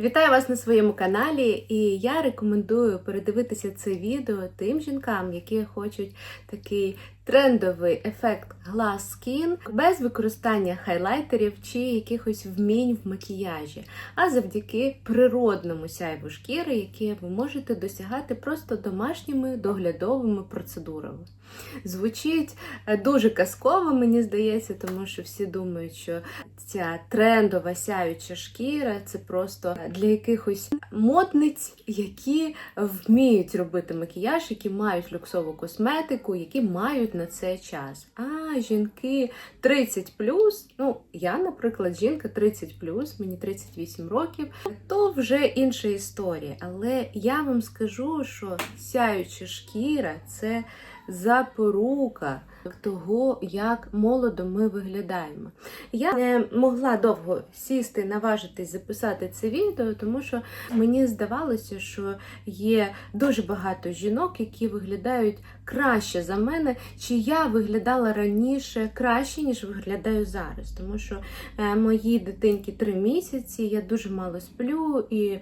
Вітаю вас на своєму каналі, і я рекомендую передивитися це відео тим жінкам, які хочуть такий трендовий ефект Glass Skin без використання хайлайтерів чи якихось вмінь в макіяжі, а завдяки природному сяйву шкіри, яке ви можете досягати просто домашніми доглядовими процедурами. Звучить е, дуже казково, мені здається, тому що всі думають, що ця трендова сяюча шкіра це просто для якихось модниць, які вміють робити макіяж, які мають люксову косметику, які мають на це час. А жінки 30 ну я, наприклад, жінка 30 мені 38 років, то вже інша історія. Але я вам скажу, що сяюча шкіра це запорука того, як молодо ми виглядаємо. Я не могла довго сісти, наважитись записати це відео, тому що мені здавалося, що є дуже багато жінок, які виглядають краще за мене, чи я виглядала раніше краще, ніж виглядаю зараз. Тому що е, моїй дитинки три місяці, я дуже мало сплю, і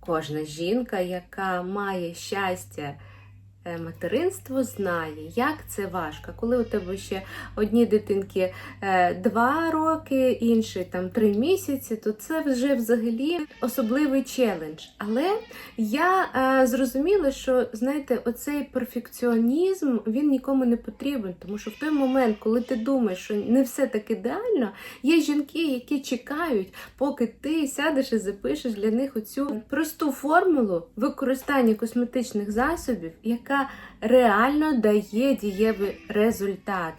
кожна жінка, яка має щастя. Е, Материнство знає, як це важко. Коли у тебе ще одні дитинки е, два роки, інші там три місяці, то це вже взагалі особливий челендж. Але я е, зрозуміла, що знаєте, оцей перфекціонізм він нікому не потрібен, тому що в той момент, коли ти думаєш, що не все так ідеально, є жінки, які чекають, поки ти сядеш і запишеш для них оцю просту формулу використання косметичних засобів, яка реально дає дієвий результат.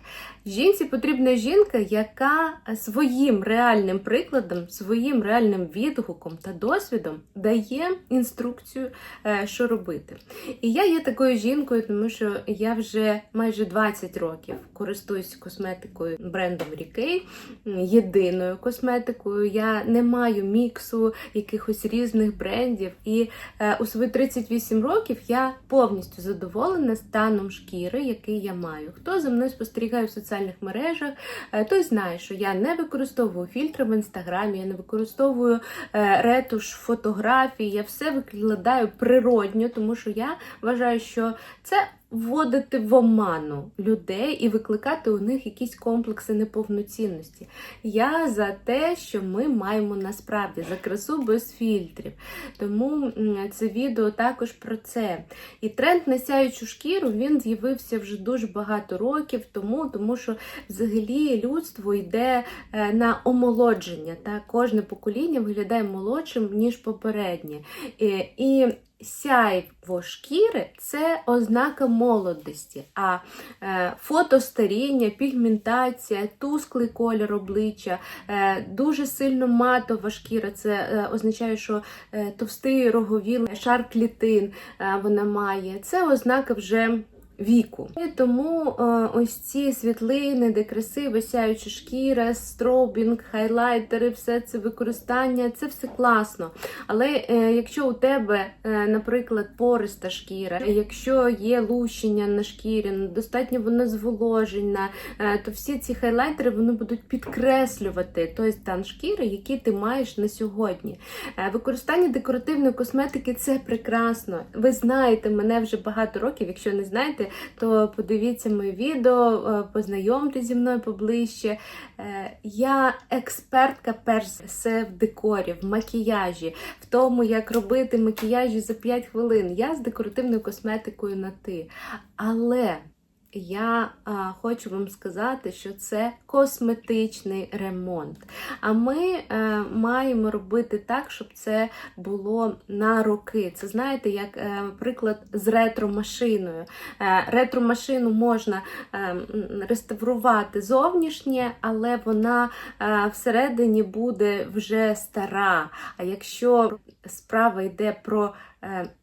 Жінці потрібна жінка, яка своїм реальним прикладом, своїм реальним відгуком та досвідом дає інструкцію, е, що робити. І я є такою жінкою, тому що я вже майже 20 років користуюсь косметикою брендом Рікей, єдиною косметикою. Я не маю міксу якихось різних брендів. І е, у свої 38 років я повністю задоволена станом шкіри, який я маю. Хто за мною спостерігає в соціальних мережах, е, той знає, що я не використовую фільтри в інстаграмі, я не використовую е, ретуш фотографій, я все викладаю природньо, тому що я вважаю, що це вводити в оману людей і викликати у них якісь комплекси неповноцінності. Я за те, що ми маємо насправді за красу без фільтрів. Тому це відео також про це. І тренд на сяючу шкіру він з'явився вже дуже багато років тому, тому що взагалі людство йде е, на омолодження. Та Кожне покоління виглядає молодшим, ніж попереднє. Е, і Сяйво шкіри це ознака молодості, а е, фотостаріння, пігментація, тусклий колір обличчя, е, дуже сильно матова шкіра. Це е, означає, що товстий роговіл шар клітин вона має. Це ознака вже віку. І тому е, ось ці світлини, де красива сяюча шкіра, стробінг, хайлайтери, все це використання, це все класно. Але е, якщо у тебе, е, наприклад, пориста шкіра, якщо є лущення на шкірі, достатньо вона зволожена, е, то всі ці хайлайтери вони будуть підкреслювати той стан шкіри, який ти маєш на сьогодні. Е, використання декоративної косметики це прекрасно. Ви знаєте мене вже багато років, якщо не знаєте, то подивіться моє відео, е, познайомтеся зі мною поближче. Е, я експертка, перш все, в декорі, в макіяжі, в тому, як робити макіяжі за 5 хвилин. Я з декоративною косметикою на ти. Але я а, хочу вам сказати, що це косметичний ремонт. А ми а, е, маємо робити так, щоб це було на роки. Це знаєте, як а, е, приклад з ретро-машиною. Е, ретро-машину можна а, реставрувати зовнішнє, але вона а, всередині буде вже стара. А якщо справа йде про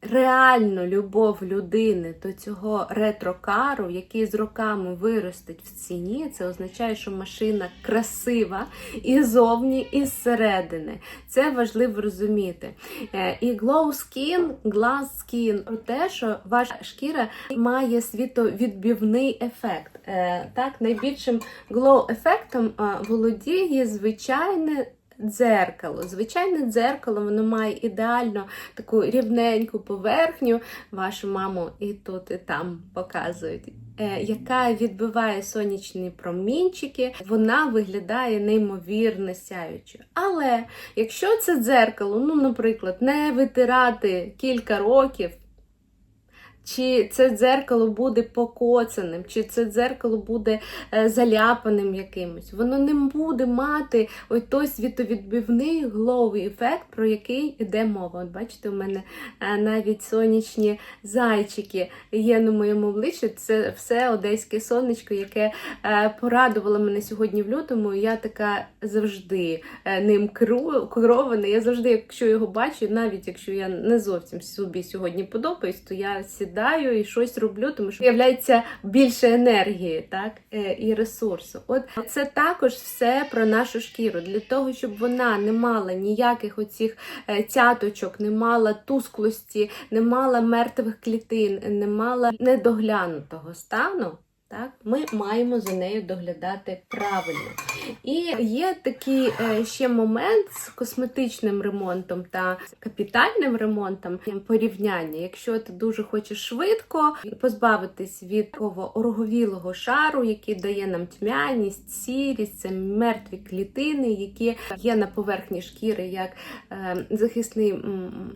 реальну любов людини до цього ретро-кару, який з роками виростить в ціні, це означає, що машина красива і зовні, і зсередини. Це важливо розуміти. Е, і glow skin, glass skin про те, що ваша шкіра має світовідбівний ефект. Е, так, Найбільшим glow ефектом володіє звичайне дзеркало. Звичайне дзеркало, воно має ідеально таку рівненьку поверхню. Вашу маму і тут, і там показують. е, Яка відбиває сонячні промінчики, вона виглядає неймовірно сяючою. Але якщо це дзеркало, ну, наприклад, не витирати кілька років, чи це дзеркало буде покоцаним, чи це дзеркало буде е, заляпаним якимось. Воно не буде мати ось той світовідбивний гловий ефект, про який йде мова. От бачите, у мене е, навіть сонячні зайчики є на моєму обличчі. Це все одеське сонечко, яке е, порадувало мене сьогодні в лютому. Я така завжди ним керована. Я завжди, якщо його бачу, навіть якщо я не зовсім собі сьогодні подобаюсь, то я сідаю і щось роблю, тому що з'являється більше енергії, так е, і ресурсу. От це також все про нашу шкіру для того, щоб вона не мала ніяких оцих е, цяточок, не мала тусклості, не мала мертвих клітин, не мала недоглянутого стану. Так, ми маємо за нею доглядати правильно. І є такий е, ще момент з косметичним ремонтом та капітальним ремонтом порівняння. Якщо ти дуже хочеш швидко позбавитись від такого ороговілого шару, який дає нам тьмяність, сірість, це мертві клітини, які є на поверхні шкіри як е, захисний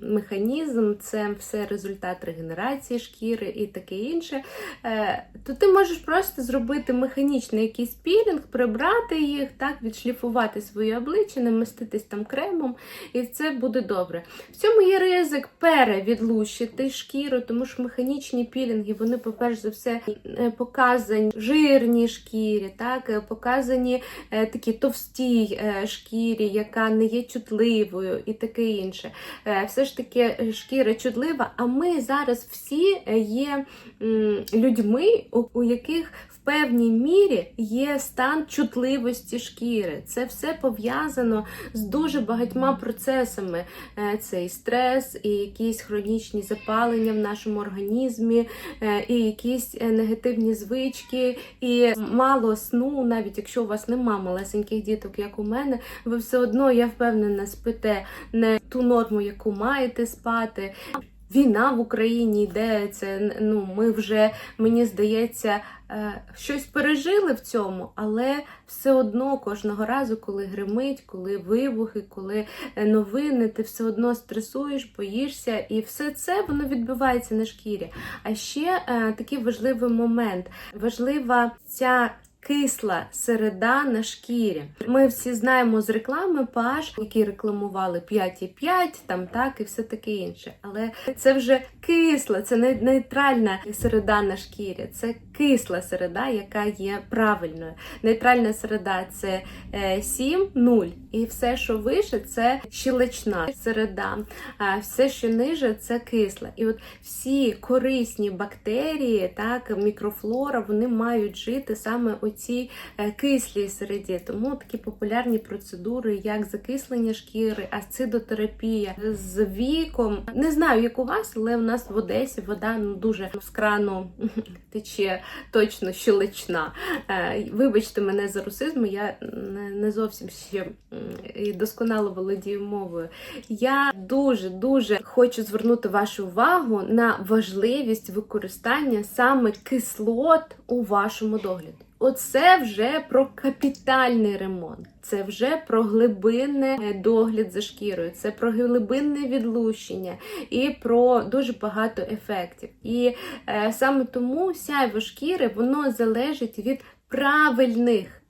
механізм, це все результат регенерації шкіри і таке інше. Е, то ти можеш просто зробити механічний якийсь пілінг, прибрати їх, так, відшліфувати своє обличчя, намаститись там кремом, і це буде добре. В цьому є ризик перевідлущити шкіру, тому що механічні пілінги, вони, по-перше за все, е, показані жирній шкірі, так, е, показані е, такі товстій шкірі, яка не є чутливою і таке інше. Все ж таки шкіра чутлива, а ми зараз всі є людьми, у, у яких в певній мірі є стан чутливості шкіри. Це все пов'язано з дуже багатьма процесами. Е, Це і стрес, і якісь хронічні запалення в нашому організмі, е, і якісь е, негативні звички, і мало сну, навіть якщо у вас нема малесеньких діток, як у мене, ви все одно, я впевнена, спите не ту норму, яку маєте спати. Війна в Україні йде, це ну ми вже мені здається е, щось пережили в цьому, але все одно кожного разу, коли гримить, коли вибухи, коли е, новини, ти все одно стресуєш, боїшся, і все це воно відбувається на шкірі. А ще е, такий важливий момент: важлива ця. Кисла середа на шкірі. Ми всі знаємо з реклами PH, які рекламували 5,5, там так і все таке інше. Але це вже кисла, це не нейтральна середа на шкірі, це кисла середа, яка є правильною. Нейтральна середа це е, 7, 0. І все, що вище, це щелечна середа. А все, що ниже, це кисла. І от всі корисні бактерії, так, мікрофлора, вони мають жити саме у цій е, кислій середі. Тому такі популярні процедури, як закислення шкіри, ацидотерапія з віком. Не знаю, як у вас, але у нас в Одесі вода ну дуже з крану тече точно щелечна. Е, Вибачте мене за русизм, я не, зовсім ще досконало володію мовою. Я дуже дуже хочу звернути вашу увагу на важливість використання саме кислот у вашому догляді. Оце вже про капітальний ремонт, це вже про глибинний догляд за шкірою, це про глибинне відлущення і про дуже багато ефектів. І е, саме тому сяйво шкіри воно залежить від правильних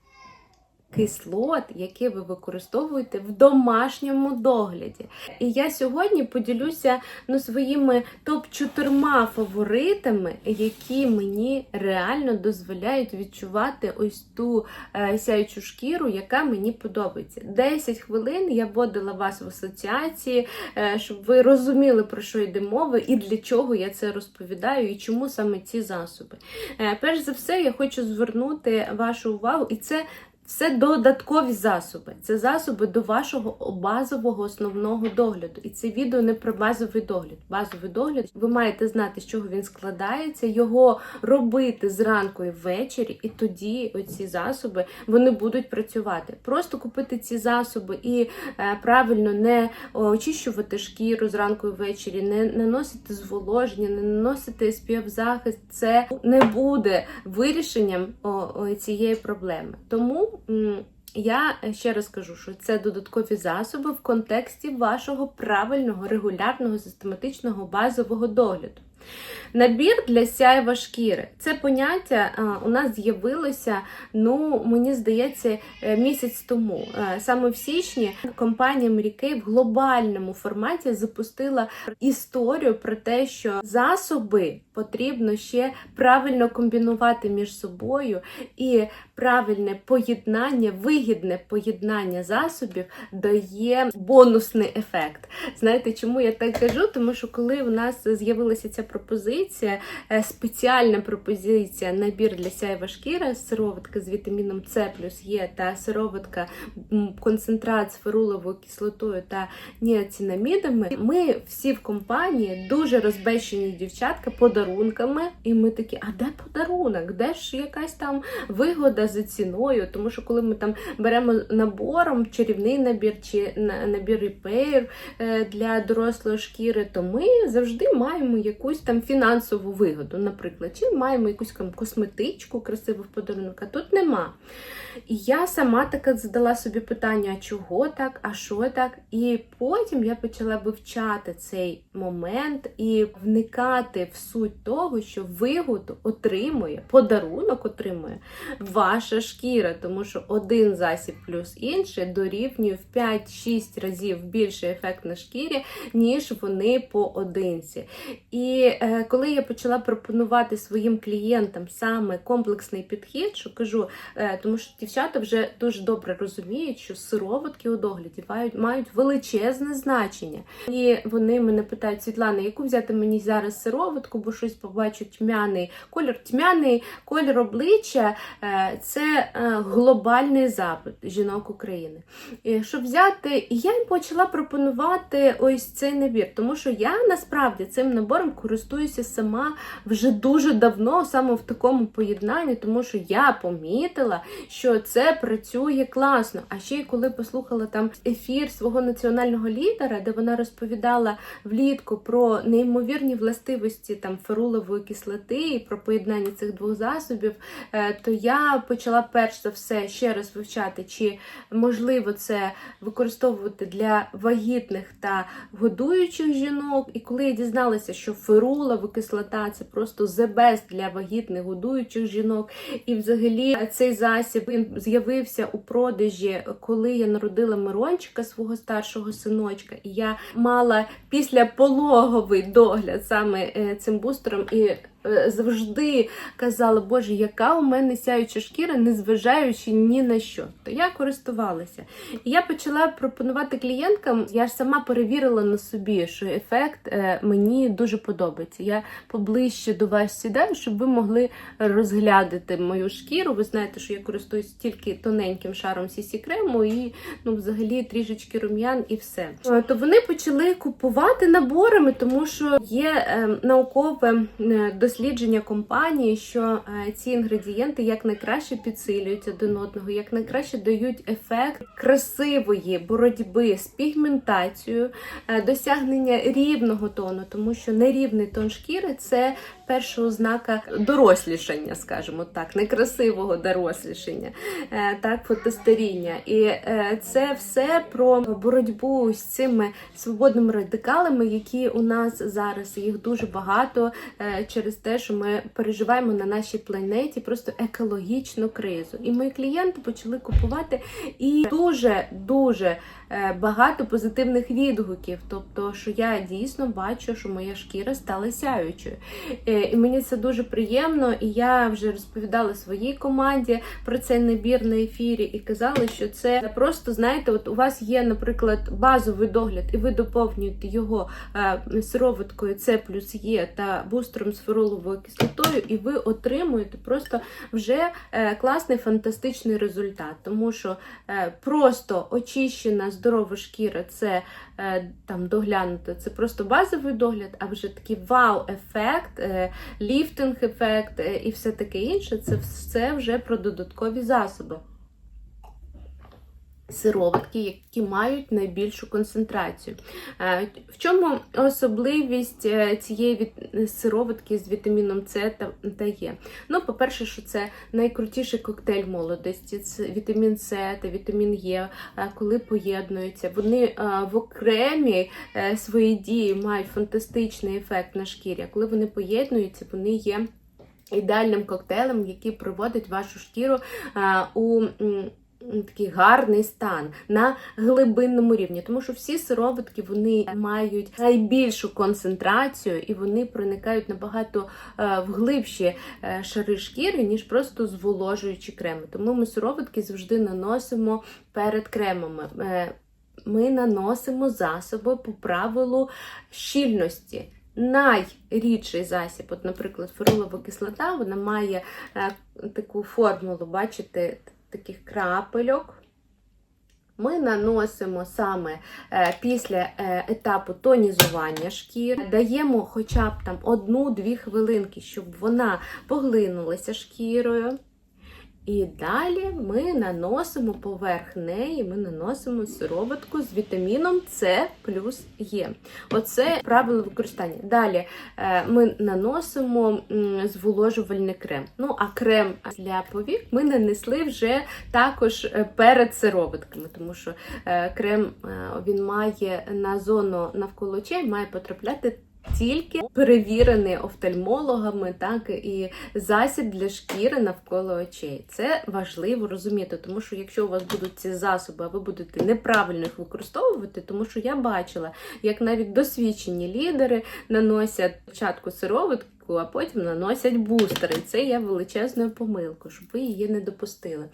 кислот, які ви використовуєте в домашньому догляді. І я сьогодні поділюся ну, своїми топ-4 фаворитами, які мені реально дозволяють відчувати ось ту е, сяючу шкіру, яка мені подобається. 10 хвилин я вводила вас в асоціації, е, щоб ви розуміли, про що йде мова і для чого я це розповідаю, і чому саме ці засоби. Е, перш за все, я хочу звернути вашу увагу, і це Це додаткові засоби. Це засоби до вашого базового основного догляду. І це відео не про базовий догляд. Базовий догляд ви маєте знати, з чого він складається, його робити зранку і ввечері, і тоді оці засоби вони будуть працювати. Просто купити ці засоби і е, правильно не очищувати шкіру зранку і ввечері, не наносити зволоження, не наносити SPF захист. Це не буде вирішенням о, о, цієї проблеми. Тому. Я ще раз кажу, що це додаткові засоби в контексті вашого правильного, регулярного, систематичного базового догляду. Набір для сяєва шкіри. Це поняття а, у нас з'явилося, ну мені здається, е, місяць тому. Е, Саме в січні компанія Kay в глобальному форматі запустила історію про те, що засоби потрібно ще правильно комбінувати між собою, і правильне поєднання, вигідне поєднання засобів дає бонусний ефект. Знаєте, чому я так кажу? Тому що коли у нас з'явилася ця пропозиція, е, спеціальна пропозиція набір для сяєва шкіра, сироватка з вітаміном С плюс Є та сироватка концентрат з феруловою кислотою та ніацинамідами, ми всі в компанії дуже розбещені дівчатка подарунками, і ми такі, а де подарунок? Де ж якась там вигода за ціною? Тому що коли ми там беремо набором чарівний набір чи набір репейр е, для дорослої шкіри, то ми завжди маємо якусь там фінансову вигоду, наприклад, чи маємо якусь там косметичку красиву в подарунок, а тут нема. І я сама така задала собі питання, а чого так, а що так? І потім я почала вивчати цей момент і вникати в суть того, що вигоду отримує, подарунок отримує ваша шкіра, тому що один засіб плюс інший дорівнює в 5-6 разів більше ефект на шкірі, ніж вони поодинці. І е, коли я почала пропонувати своїм клієнтам саме комплексний підхід, що кажу, е, тому що дівчата вже дуже добре розуміють, що сироватки у догляді мають, мають величезне значення. І вони мене питають, Світлана, яку взяти мені зараз сироватку, бо щось побачу тьмяний колір. Тьмяний колір обличчя е, це глобальний запит жінок України. І щоб взяти, і я їм почала пропонувати ось цей набір, тому що я насправді цим набором користуюся сама вже дуже давно, саме в такому поєднанні, тому що я помітила, що це працює класно. А ще й коли послухала там ефір свого національного лідера, де вона розповідала влітку про неймовірні властивості там ферулової кислоти і про поєднання цих двох засобів, е, то я почала перш за все ще раз вивчати, чи можливо це використовувати для вагітних та годуючих жінок. І коли я дізналася, що ферулова кислота це просто the best для вагітних годуючих жінок, і взагалі цей засіб він з'явився у продажі, коли я народила Мирончика, свого старшого синочка, і я мала після пологовий догляд саме е, цим бустером і. Е, Завжди казала, Боже, яка у мене сяюча шкіра, незважаючи ні на що. То я користувалася. І я почала пропонувати клієнткам. Я ж сама перевірила на собі, що ефект е, мені дуже подобається. Я поближче до вас сідаю, щоб ви могли розглядати мою шкіру. Ви знаєте, що я користуюсь тільки тоненьким шаром сісі крему і ну, взагалі трішечки рум'ян і все. Е, То вони почали купувати наборами, тому що є наукове е, дослідження компанії, що е, ці інгредієнти як найкраще підсилюють один одного, як найкраще дають ефект красивої боротьби з пігментацією, е, досягнення рівного тону, тому що нерівний тон шкіри це перша ознака дорослішання, скажімо так, некрасивого дорослішання, е, так, фотостаріння. І е, це все про боротьбу з цими свободними радикалами, які у нас зараз їх дуже багато е, через те, що ми переживаємо на нашій планеті просто екологічну кризу. І мої клієнти почали купувати і дуже дуже багато позитивних відгуків. Тобто, що я дійсно бачу, що моя шкіра стала сяючою. Е, і мені це дуже приємно. І я вже розповідала своїй команді про цей набір на ефірі і казала, що це просто знаєте, от у вас є, наприклад, базовий догляд, і ви доповнюєте його е, сироваткою С плюс Е та бустером з фероловою кислотою, і ви отримуєте просто вже е, класний фантастичний результат, тому що е, просто очищена здорова шкіра це е, там доглянути, це просто базовий догляд, а вже такий вау-ефект, е, ліфтинг-ефект е, і все таке інше, це все вже про додаткові засоби. Сироватки, які мають найбільшу концентрацію. Е, В чому особливість е, цієї сироватки з вітаміном С та, Е? Ну, по-перше, що це найкрутіший коктейль молодості. Це вітамін С та вітамін Е, е, коли поєднуються. Вони в окремі свої дії мають фантастичний ефект на шкірі. Коли вони поєднуються, вони є ідеальним коктейлем, який приводить вашу шкіру у. Такий гарний стан на глибинному рівні, тому що всі сироватки вони мають найбільшу концентрацію і вони проникають набагато е, в глибші е, шари шкіри, ніж просто зволожуючі креми. Тому ми сироватки завжди наносимо перед кремами. Е, Ми наносимо засоби по правилу щільності. Найрідший засіб, от, наприклад, ферулова кислота, вона має е, таку формулу, бачите, таких крапельок. Ми наносимо саме е, після е, етапу тонізування шкіри, даємо хоча б там одну-дві хвилинки, щоб вона поглинулася шкірою. І далі ми наносимо поверх неї, ми наносимо сироватку з вітаміном С плюс Е. Оце правило використання. Далі е, ми наносимо зволожувальний крем. Ну, а крем для повік ми нанесли вже також е, перед сироватками, тому що крем він має на зону навколо очей, має потрапляти. Тільки перевірений офтальмологами, так і засіб для шкіри навколо очей. Це важливо розуміти, тому що якщо у вас будуть ці засоби, а ви будете неправильно їх використовувати, тому що я бачила, як навіть досвідчені лідери наносять спочатку сироватку, а потім наносять бустери. Це є величезною помилкою, щоб ви її не допустили.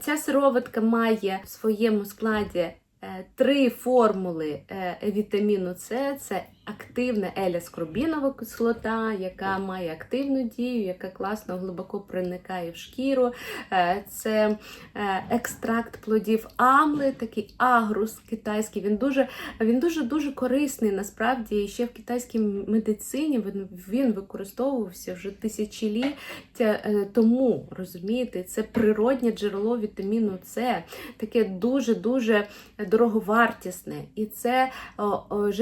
Ця сироватка має в своєму складі. е, Три формули е, вітаміну С це активна еліскорбінова кислота, яка має активну дію, яка класно глибоко проникає в шкіру. Е, Це е, екстракт плодів амли, такий агрус китайський. Він дуже він дуже дуже корисний. Насправді ще в китайській медицині він, він використовувався вже тисячоліття е, тому. Розумієте, це природнє джерело вітаміну С, таке дуже дуже дороговартісне. І це о,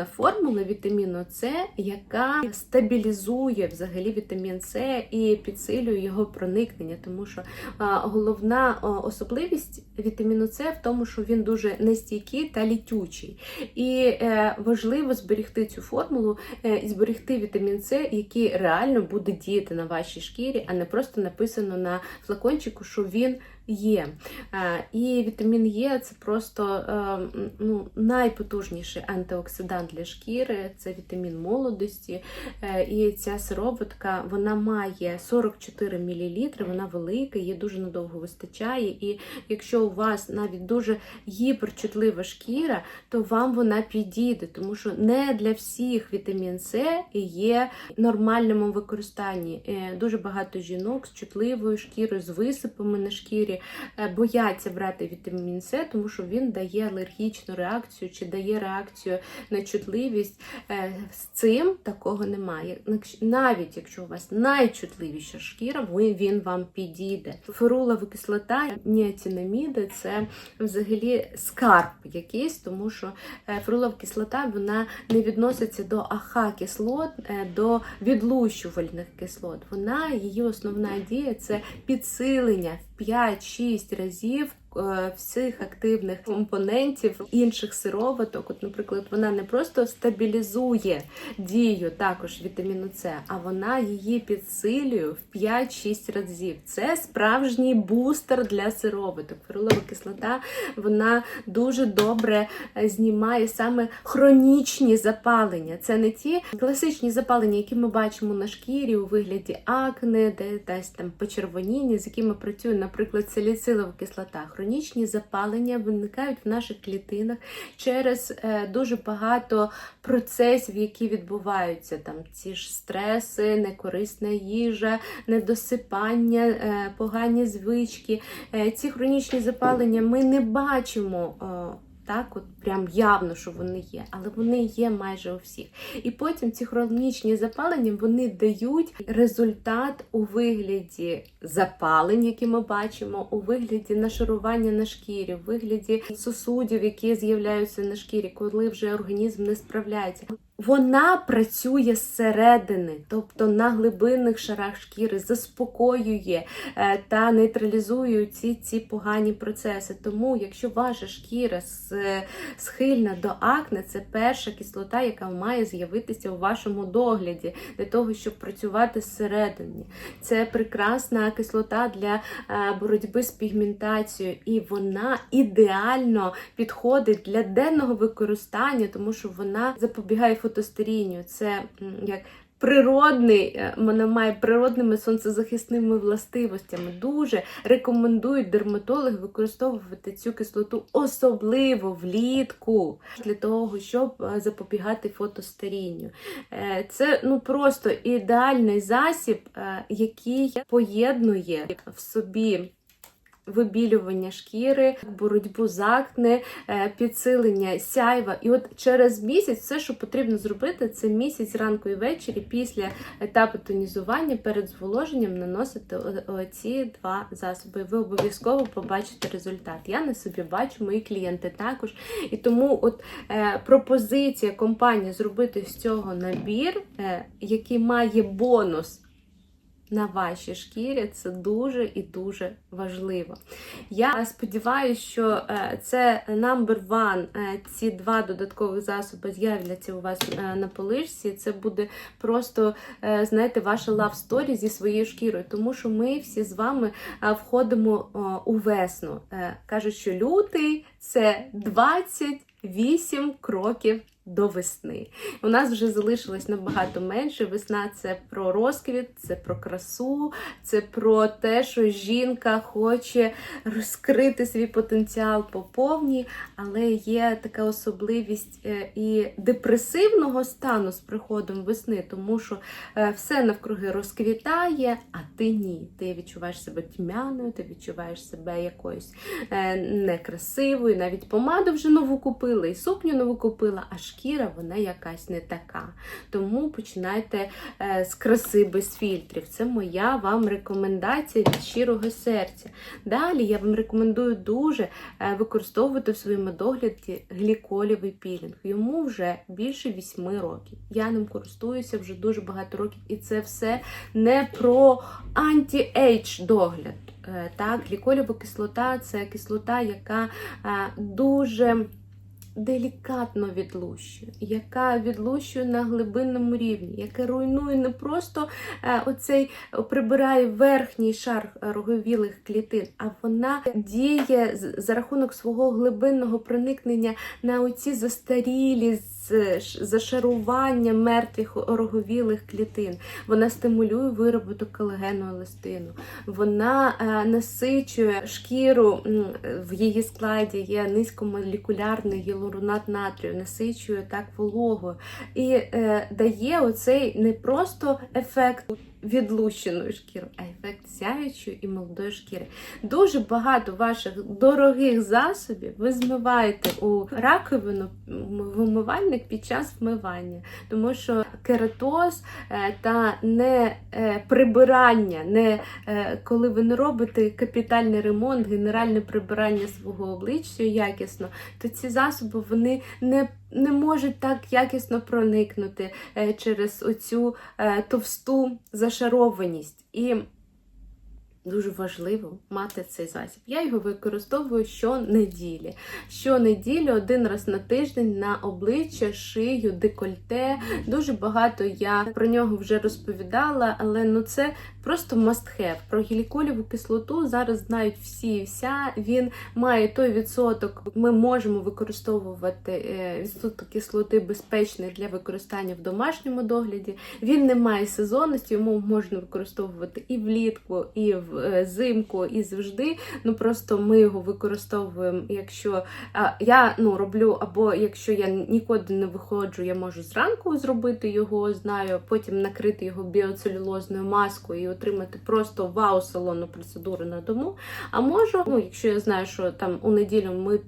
о, формула вітаміну С, яка стабілізує взагалі вітамін С і підсилює його проникнення, тому що головна особливість вітаміну С в тому, що він дуже нестійкий та літючий. І е, важливо зберегти цю формулу е, і зберегти вітамін С, який реально буде діяти на вашій шкірі, а не просто написано на флакончику, що він є. Е, І вітамін Е це просто е, ну, найпотужніший антиоксидант для шкіри, це вітамін молодості. Е, І ця сироватка вона має 44 мл, вона велика, її дуже надовго вистачає. І якщо у вас навіть дуже гіперчутлива шкіра, то вам вона підійде, тому що не для всіх вітамін С є нормальному використанні. Дуже багато жінок з чутливою шкірою, з висипами на шкірі е, бояться брати вітамін С, тому що він дає алергічну реакцію чи дає реакцію на чутливість. Е, З цим такого немає. Навіть якщо у вас найчутливіша шкіра, він вам підійде. Ферулова кислота, ніацинаміди – це взагалі скарб якийсь, тому що е, ферулова кислота вона не відноситься до АХ-кислот, е, до відлущувальних кислот. Вона, її основна дія це підсилення в 5-6 разів всіх активних компонентів інших сироваток. От, наприклад, вона не просто стабілізує дію також вітаміну С, а вона її підсилює в 5-6 разів. Це справжній бустер для сироваток. Ферулова кислота вона дуже добре е, знімає саме хронічні запалення. Це не ті класичні запалення, які ми бачимо на шкірі у вигляді акне, де десь там почервоніння, з якими працює, наприклад, саліцилова кислота. Хронічні запалення виникають в наших клітинах через е, дуже багато процесів, які відбуваються. Там ці ж стреси, некорисна їжа, недосипання, е, погані звички. Е, ці хронічні запалення ми не бачимо. Так, от прям явно, що вони є, але вони є майже у всіх. І потім ці хронічні запалення вони дають результат у вигляді запалень, які ми бачимо, у вигляді нашарування на шкірі, у вигляді сосудів, які з'являються на шкірі, коли вже організм не справляється. Вона працює зсередини, тобто на глибинних шарах шкіри, заспокоює е, та нейтралізує ці, ці погані процеси. Тому, якщо ваша шкіра схильна до акне, це перша кислота, яка має з'явитися у вашому догляді для того, щоб працювати зсередині. Це прекрасна кислота для е, боротьби з пігментацією, і вона ідеально підходить для денного використання, тому що вона запобігає фотостарінню. Це як Природний, е, вона має природними сонцезахисними властивостями. Дуже рекомендують дерматологи використовувати цю кислоту, особливо влітку, для того, щоб е, запобігати фотостарінню. Е, Це ну просто ідеальний засіб, який поєднує в собі. Вибілювання шкіри, боротьбу з акне, е, підсилення сяйва. І от через місяць все, що потрібно зробити, це місяць ранку і ввечері після етапу тонізування перед зволоженням наносити ці два засоби. Ви обов'язково побачите результат. Я на собі бачу, мої клієнти також. І тому от е, пропозиція компанії зробити з цього набір, е, який має бонус на вашій шкірі, це дуже і дуже важливо. Я сподіваюся, що е, це number one, е, ці два додаткових засоби з'являться у вас е, на поличці. Це буде просто, знаєте, ваша love story зі своєю шкірою, тому що ми всі з вами входимо у весну. Кажуть, що лютий це 28 кроків до весни. У нас вже залишилось набагато менше. Весна це про розквіт, це про красу, це про те, що жінка хоче розкрити свій потенціал по повній, але є така особливість е, і депресивного стану з приходом весни, тому що е, все навкруги розквітає, а ти ні. Ти відчуваєш себе тьмяною, ти відчуваєш себе якоюсь е, некрасивою, навіть помаду вже нову купила, і сукню нову купила, а шкіра вона якась не така. Тому починайте е, з краси без фільтрів. Це моя вам рекомендація від щирого серця. Далі я вам рекомендую дуже е, використовувати в своєму догляді гліколівий пілінг. Йому вже більше 8 років. Я ним користуюся вже дуже багато років, і це все не про анті-ейдж догляд. Е, Так, гліколєва кислота це кислота, яка дуже делікатно відлущує, яка відлущує на глибинному рівні, яка руйнує не просто е, оцей е, прибирає верхній шар роговілих клітин, а вона діє за рахунок свого глибинного проникнення на оці застарілі зашарування мертвих роговілих клітин. Вона стимулює вироботок колагену еластину. Вона е, насичує шкіру, в її складі є низькомолекулярний гіалуронат натрію, насичує так вологою і е, дає оцей не просто ефект відлущеної шкіри, а ефект сяючої і молодої шкіри. Дуже багато ваших дорогих засобів ви змиваєте у раковину м, в умивальник під час вмивання, тому що кератоз е, та не е, прибирання, не е, коли ви не робите капітальний ремонт, генеральне прибирання свого обличчя якісно, то ці засоби вони не не можуть так якісно проникнути е, через оцю е, товсту зашарованість. І дуже важливо мати цей засіб. Я його використовую щонеділі. Щонеділі, один раз на тиждень на обличчя, шию, декольте. Дуже багато я про нього вже розповідала, але ну це просто must have. Про гіліколіву кислоту зараз знають всі і вся. Він має той відсоток, ми можемо використовувати е, відсоток кислоти безпечний для використання в домашньому догляді. Він не має сезонності, йому можна використовувати і влітку, і взимку, і завжди. Ну просто ми його використовуємо, якщо я ну роблю, або якщо я нікуди не виходжу, я можу зранку зробити його, знаю, потім накрити його біоцелюлозною маскою отримати просто вау салонну процедуру на дому. А можу, ну якщо я знаю, що там у неділю ми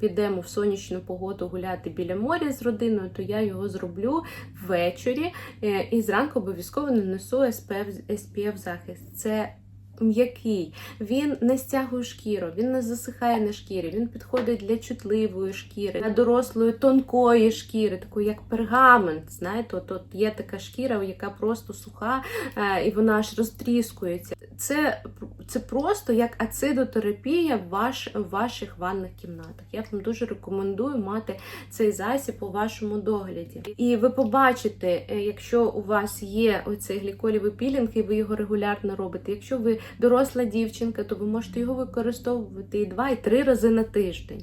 підемо в сонячну погоду гуляти біля моря з родиною, то я його зроблю ввечері е, і зранку обов'язково нанесу SPF, захист. Це М'який, він не стягує шкіру, він не засихає на шкірі, він підходить для чутливої шкіри, для дорослої тонкої шкіри, такої як пергамент. Знаєте, от, от є така шкіра, яка просто суха е, і вона аж розтріскується. Це, це просто як ацидотерапія в, ваш, в ваших ванних кімнатах. Я вам дуже рекомендую мати цей засіб у вашому догляді. І ви побачите, е, якщо у вас є оцей гліколівий пілінг, і ви його регулярно робите. Якщо ви доросла дівчинка, то ви можете його використовувати і два, і три рази на тиждень.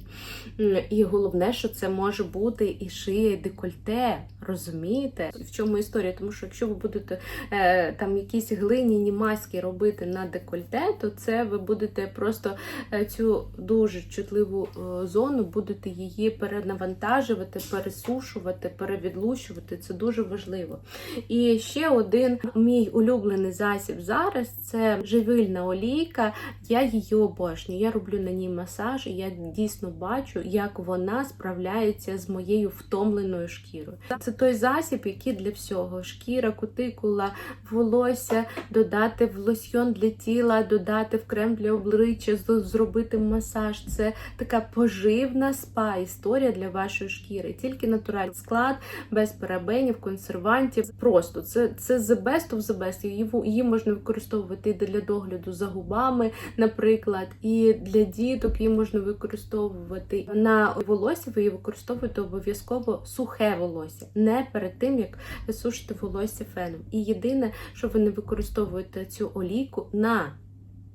І головне, що це може бути і шия, і декольте. Розумієте, в чому історія? Тому що якщо ви будете е, там якісь глиняні маски робити на декольте, то це ви будете просто е, цю дуже чутливу е, зону, будете її перенавантажувати, пересушувати, перевідлущувати. Це дуже важливо. І ще один мій улюблений засіб зараз це живильна олійка. Я її обожнюю. Я роблю на ній масаж, і я дійсно бачу, як вона справляється з моєю втомленою шкірою. Це той засіб, який для всього: шкіра, кутикула, волосся, додати в лосьйон для тіла, додати в крем для обличчя, зробити масаж. Це така поживна спа історія для вашої шкіри. Тільки натуральний склад, без парабенів, консервантів. Просто це, це the best of the best. Її, її можна використовувати для догляду за губами, наприклад, і для діток її можна використовувати на волосся. Ви її використовуєте обов'язково сухе волосся, не перед тим як сушити волосся феном. І єдине, що ви не використовуєте цю олійку на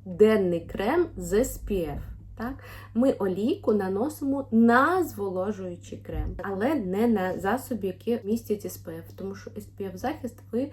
денний крем з SPF. Так? Ми олійку наносимо на зволожуючий крем, але не на засоби, які містять SPF, тому що SPF захист ви е,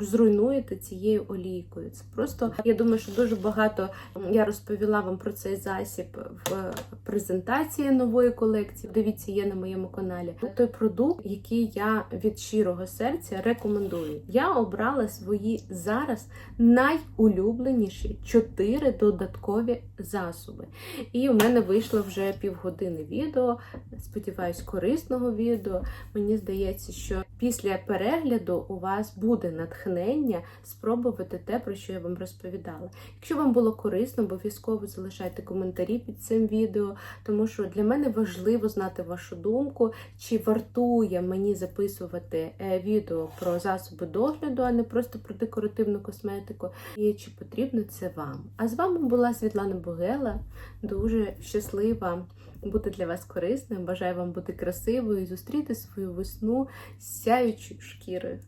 зруйнуєте цією олійкою. Це просто я думаю, що дуже багато я розповіла вам про цей засіб в презентації нової колекції. Дивіться, є на моєму каналі. Той продукт, який я від щирого серця рекомендую. Я обрала свої зараз найулюбленіші чотири додаткові засоби. І у мене вийшло вже півгодини відео. Сподіваюсь, корисного відео. Мені здається, що після перегляду у вас буде натхнення спробувати те, про що я вам розповідала. Якщо вам було корисно, обов'язково залишайте коментарі під цим відео, тому що для мене важливо знати вашу думку, чи вартує мені записувати е, відео про засоби догляду, а не просто про декоративну косметику, і чи потрібно це вам. А з вами була Світлана Богела. Дуже щаслива бути для вас корисним. Бажаю вам бути красивою і зустріти свою весну з сяючою шкірою.